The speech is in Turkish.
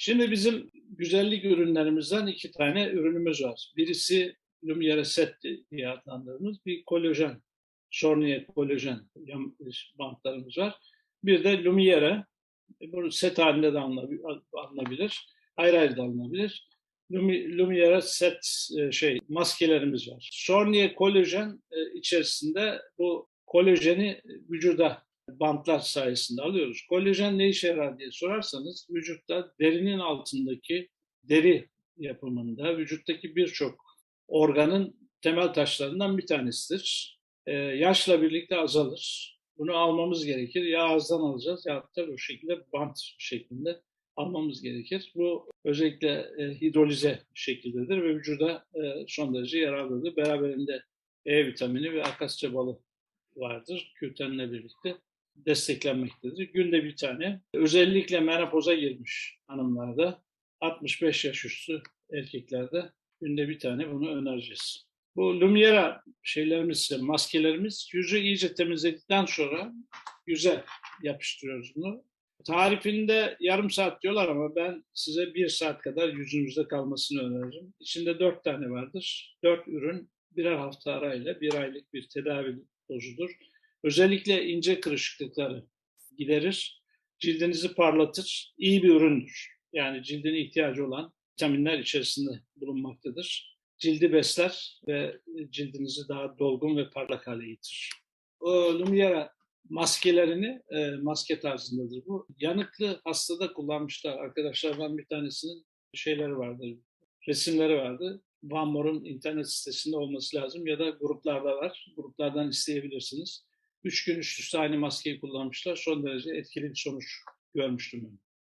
Şimdi bizim güzellik ürünlerimizden iki tane ürünümüz var. Birisi Lumiere Set diye adlandırdığımız bir kolajen, Sornier kolajen bantlarımız var. Bir de Lumiere, bunu set halinde de alınabilir, ayrı ayrı da alınabilir. Lumiere set e, şey maskelerimiz var. Sornier kolajen e, içerisinde bu kolajeni vücuda bantlar sayesinde alıyoruz. Kolajen ne işe yarar diye sorarsanız vücutta derinin altındaki deri yapımında vücuttaki birçok organın temel taşlarından bir tanesidir. Ee, yaşla birlikte azalır. Bunu almamız gerekir. Ya ağızdan alacağız ya da bu şekilde bant şeklinde almamız gerekir. Bu özellikle e, hidrolize şekildedir ve vücuda e, son derece yararlıdır. Beraberinde E vitamini ve akasya balı vardır kütenle birlikte desteklenmektedir. Günde bir tane. Özellikle menopoza girmiş hanımlarda, 65 yaş üstü erkeklerde günde bir tane bunu önereceğiz. Bu Lumiera şeylerimiz, maskelerimiz yüzü iyice temizledikten sonra yüze yapıştırıyoruz bunu. Tarifinde yarım saat diyorlar ama ben size bir saat kadar yüzünüzde kalmasını öneririm. İçinde dört tane vardır. Dört ürün birer hafta arayla bir aylık bir tedavi dozudur. Özellikle ince kırışıklıkları giderir, cildinizi parlatır, iyi bir üründür. Yani cildine ihtiyacı olan vitaminler içerisinde bulunmaktadır. Cildi besler ve cildinizi daha dolgun ve parlak hale getirir. O Lumiere maskelerini, e, maske tarzındadır bu. Yanıklı hastada kullanmışlar. Arkadaşlardan bir tanesinin şeyleri vardı, resimleri vardı. Van Moor'un internet sitesinde olması lazım ya da gruplarda var. Gruplardan isteyebilirsiniz. Üç gün üst üste aynı maskeyi kullanmışlar. Son derece etkili bir sonuç görmüştüm ben.